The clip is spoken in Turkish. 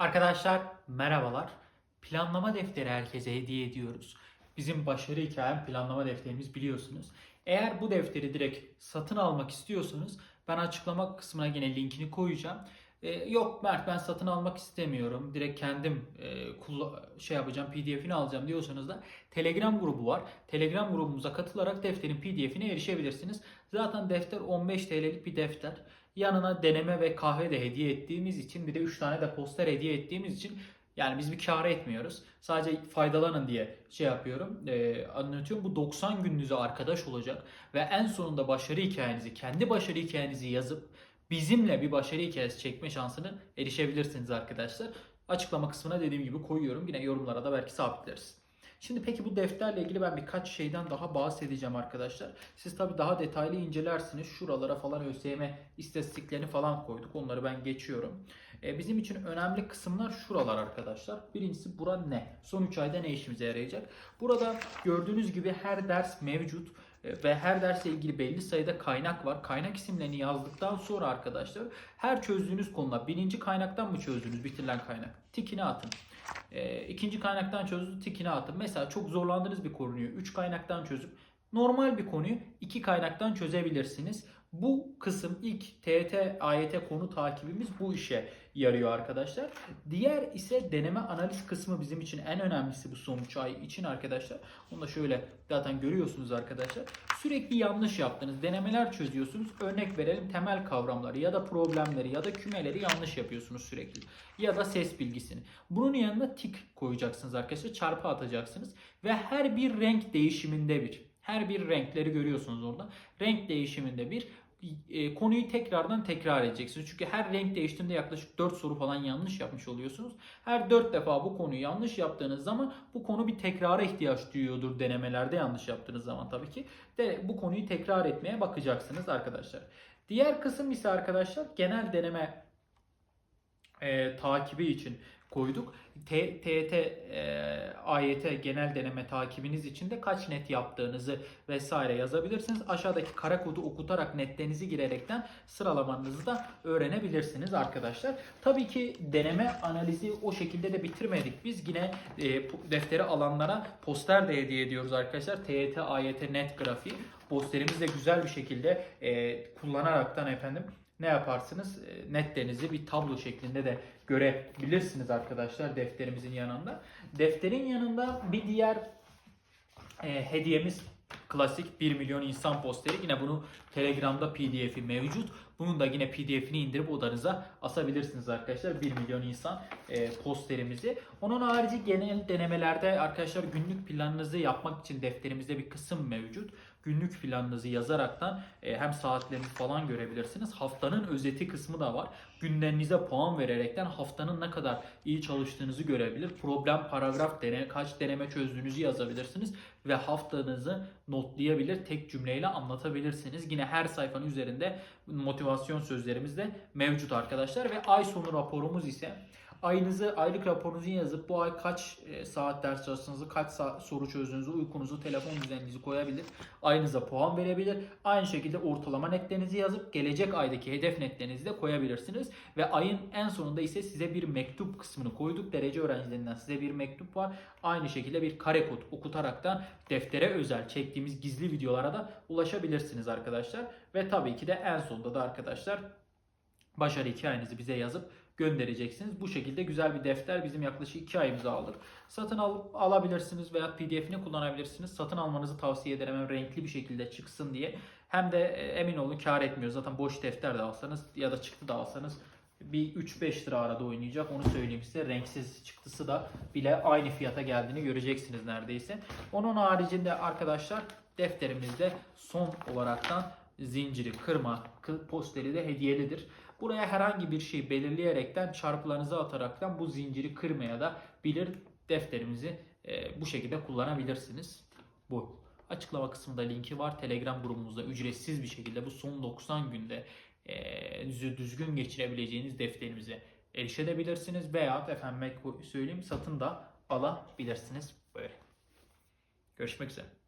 Arkadaşlar merhabalar. Planlama defteri herkese hediye ediyoruz. Bizim başarı hikayem planlama defterimiz biliyorsunuz. Eğer bu defteri direkt satın almak istiyorsanız ben açıklama kısmına yine linkini koyacağım. Ee, yok Mert ben satın almak istemiyorum. Direkt kendim e, şey yapacağım PDF'ini alacağım diyorsanız da Telegram grubu var. Telegram grubumuza katılarak defterin PDF'ine erişebilirsiniz. Zaten defter 15 TL'lik bir defter. Yanına deneme ve kahve de hediye ettiğimiz için bir de 3 tane de poster hediye ettiğimiz için yani biz bir kar etmiyoruz. Sadece faydalanın diye şey yapıyorum. e, anlatıyorum. Bu 90 gününüze arkadaş olacak ve en sonunda başarı hikayenizi, kendi başarı hikayenizi yazıp bizimle bir başarı hikayesi çekme şansını erişebilirsiniz arkadaşlar. Açıklama kısmına dediğim gibi koyuyorum. Yine yorumlara da belki sabitleriz. Şimdi peki bu defterle ilgili ben birkaç şeyden daha bahsedeceğim arkadaşlar. Siz tabii daha detaylı incelersiniz. Şuralara falan ÖSYM istatistiklerini falan koyduk. Onları ben geçiyorum. E, bizim için önemli kısımlar şuralar arkadaşlar. Birincisi bura ne? Son 3 ayda ne işimize yarayacak? Burada gördüğünüz gibi her ders mevcut ve her dersle ilgili belli sayıda kaynak var. Kaynak isimlerini yazdıktan sonra arkadaşlar her çözdüğünüz konular birinci kaynaktan mı çözdünüz bitirilen kaynak? Tikini atın. E, ikinci kaynaktan çözdü tikini atın. Mesela çok zorlandığınız bir konuyu 3 kaynaktan çözüp normal bir konuyu 2 kaynaktan çözebilirsiniz. Bu kısım ilk TET AYT konu takibimiz bu işe yarıyor arkadaşlar. Diğer ise deneme analiz kısmı bizim için en önemlisi bu son 3 ay için arkadaşlar. Onu da şöyle zaten görüyorsunuz arkadaşlar. Sürekli yanlış yaptınız. Denemeler çözüyorsunuz. Örnek verelim temel kavramları ya da problemleri ya da kümeleri yanlış yapıyorsunuz sürekli. Ya da ses bilgisini. Bunun yanına tik koyacaksınız arkadaşlar. Çarpı atacaksınız. Ve her bir renk değişiminde bir. Her bir renkleri görüyorsunuz orada. Renk değişiminde bir e, konuyu tekrardan tekrar edeceksiniz. Çünkü her renk değiştiğinde yaklaşık 4 soru falan yanlış yapmış oluyorsunuz. Her 4 defa bu konuyu yanlış yaptığınız zaman bu konu bir tekrara ihtiyaç duyuyordur denemelerde yanlış yaptığınız zaman tabii ki. De bu konuyu tekrar etmeye bakacaksınız arkadaşlar. Diğer kısım ise arkadaşlar genel deneme e, takibi için koyduk. T- TET, e, AYT genel deneme takibiniz için de kaç net yaptığınızı vesaire yazabilirsiniz. Aşağıdaki kara kodu okutarak netlerinizi girerekten sıralamanızı da öğrenebilirsiniz arkadaşlar. Tabii ki deneme analizi o şekilde de bitirmedik. Biz yine e, defteri alanlara poster de hediye ediyoruz arkadaşlar. TET, AYT net grafiği. Posterimiz de güzel bir şekilde e, kullanaraktan efendim ne yaparsınız? E, Netlerinizi bir tablo şeklinde de görebilirsiniz arkadaşlar defterimizin yanında. Defterin yanında bir diğer e, hediyemiz klasik 1 milyon insan posteri. Yine bunu Telegram'da PDF'i mevcut. Bunun da yine PDF'ini indirip odanıza asabilirsiniz arkadaşlar. 1 milyon insan e, posterimizi. Onun harici genel denemelerde arkadaşlar günlük planınızı yapmak için defterimizde bir kısım mevcut. Günlük planınızı yazaraktan e, hem saatlerinizi falan görebilirsiniz. Haftanın özeti kısmı da var. Günlerinize puan vererekten haftanın ne kadar iyi çalıştığınızı görebilir. Problem, paragraf, dene, kaç deneme çözdüğünüzü yazabilirsiniz ve haftanızı notlayabilir, tek cümleyle anlatabilirsiniz. Yine her sayfanın üzerinde motivasyon sözlerimiz de mevcut arkadaşlar ve ay sonu raporumuz ise ayınızı, aylık raporunuzu yazıp bu ay kaç e, saat ders çalıştığınızı, kaç saat soru çözdüğünüzü, uykunuzu, telefon düzeninizi koyabilir. Ayınıza puan verebilir. Aynı şekilde ortalama netlerinizi yazıp gelecek aydaki hedef netlerinizi de koyabilirsiniz. Ve ayın en sonunda ise size bir mektup kısmını koyduk. Derece öğrencilerinden size bir mektup var. Aynı şekilde bir kare kod okutaraktan deftere özel çektiğimiz gizli videolara da ulaşabilirsiniz arkadaşlar. Ve tabii ki de en sonunda da arkadaşlar başarı hikayenizi bize yazıp göndereceksiniz. Bu şekilde güzel bir defter bizim yaklaşık 2 ayımızı alır. Satın alıp alabilirsiniz veya pdf'ini kullanabilirsiniz. Satın almanızı tavsiye ederim hem renkli bir şekilde çıksın diye. Hem de e, emin olun kar etmiyor. Zaten boş defter de alsanız ya da çıktı da alsanız bir 3-5 lira arada oynayacak onu söyleyeyim size. Renksiz çıktısı da bile aynı fiyata geldiğini göreceksiniz neredeyse. Onun haricinde arkadaşlar defterimizde son olaraktan zinciri kırma kı- posteri de hediyelidir. Buraya herhangi bir şey belirleyerekten çarpılarınızı ataraktan bu zinciri kırmaya da bilir defterimizi e, bu şekilde kullanabilirsiniz. Bu. Açıklama kısmında linki var. Telegram grubumuzda ücretsiz bir şekilde bu son 90 günde e, düzgün geçirebileceğiniz defterimize erişebilirsiniz veya efendim söyleyeyim satın da alabilirsiniz. Böyle. Görüşmek üzere.